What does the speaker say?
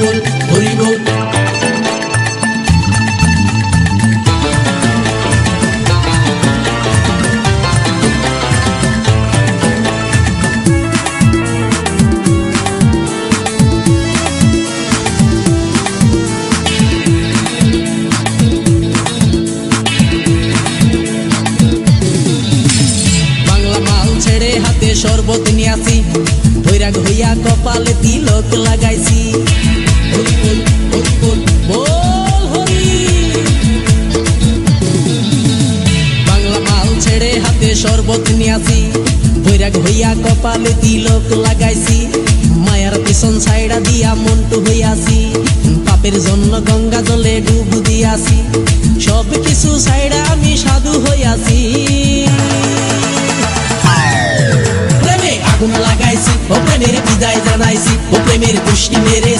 বল হরি বাংলা মাল ছেড়ে হাতে শরবত নিয়ে আসি। বৈরাগ হইয়া কপালে তিলক লাগাইছি। শরবত নিয়ে আসি বৈরাগ হইয়া কপালে তিলক লাগাইছি। মায়ার পিছন ছাইড়া দিয়া মন্টু হইয়াছি, পাপের জন্য গঙ্গা জলে ডুব দিয়াছি। সব কিছু ছাইড়া আমি সাধু হইয়াছি। আগুন লাগাইছি, ও প্রেমের বিদায় জানাইছি, ও প্রেমের পুষ্টি মেরে